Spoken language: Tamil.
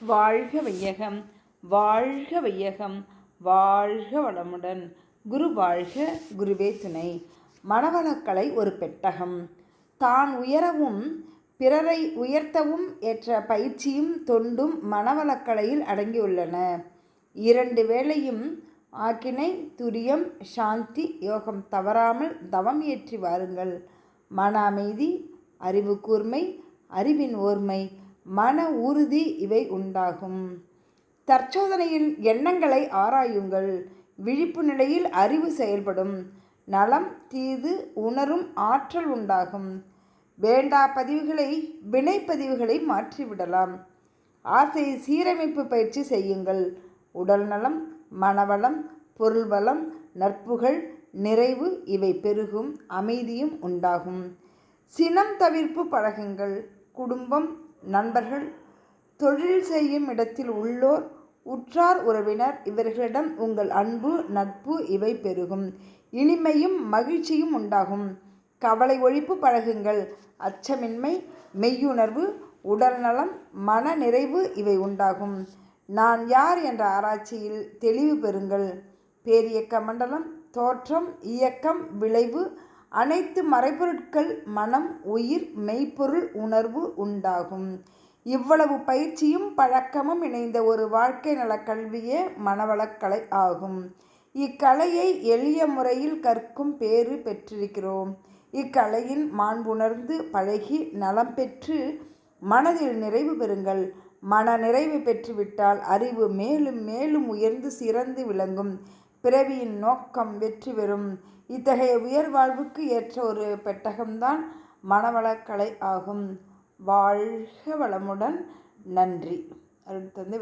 வாழ்க வையகம் வாழ்க வையகம் வாழ்க வளமுடன். குரு வாழ்க குருவே துணை. மனவளக்கலை ஒரு பெட்டகம். தான் உயரவும் பிறரை உயர்த்தவும் ஏற்ற பயிற்சியும் தொண்டும் மனவளக்கலையில் அடங்கியுள்ளன. இரண்டு வேளையும் ஆக்கினை துரியம் சாந்தி யோகம் தவறாமல் தவம் ஏற்றி வாருங்கள். மன அமைதி அறிவு கூர்மை அறிவின் ஓர்மை. மன உறுதி இவை உண்டாகும். தற்சோதனையில் எண்ணங்களை ஆராயுங்கள். விழிப்பு நிலையில் அறிவு செயல்படும். நலம் தீது உணரும் ஆற்றல் உண்டாகும். வேண்டா பதிவுகளை வினைப்பதிவுகளை மாற்றிவிடலாம். ஆசை சீரமைப்பு பயிற்சி செய்யுங்கள். உடல் நலம் மனவளம் பொருள்வளம் நட்புகள் நிறைவு இவை பெருகும் அமைதியும் உண்டாகும். சினம் தவிர்ப்பு பழகுங்கள். குடும்பம் நண்பர்கள் தொழில் செய்யும் இடத்தில் உள்ளோர் உற்றார் உறவினர் இவர்களிடம் உங்கள் அன்பு நட்பு இவை பெருகும். இனிமையும் மகிழ்ச்சியும் உண்டாகும். கவலை ஒழிப்பு பழகுங்கள். அச்சமின்மை மெய்யுணர்வு உடல்நலம் மன நிறைவு இவை உண்டாகும். நான் யார் என்ற ஆராய்ச்சியில் தெளிவு பெறுங்கள். பேரியக்க மண்டலம் தோற்றம் இயக்கம் விளைவு அனைத்து மறைபொருட்கள் மனம் உயிர் மெய்ப்பொருள் உணர்வு உண்டாகும். இவ்வளவு பயிற்சியும் பழக்கமும் இணைந்த ஒரு வாழ்க்கை நலக்கல்வியே கல்வியே மனவளக்கலை ஆகும். இக்கலையை எளிய முறையில் கற்கும் பேறு பெற்றிருக்கிறோம். இக்கலையின் மாண்புணர்ந்து பழகி நலம் பெற்று மனதில் நிறைவு பெறுங்கள். மன நிறைவு பெற்றுவிட்டால் அறிவு மேலும் மேலும் உயர்ந்து சிறந்து விளங்கும். பிறவியின் நோக்கம் வெற்றி பெறும். இத்தகைய உயர் வாழ்வுக்கு ஏற்ற ஒரு பெட்டகம்தான் மனவளக்கலை ஆகும். வாழ்க வளமுடன். நன்றி. அருள் தந்தை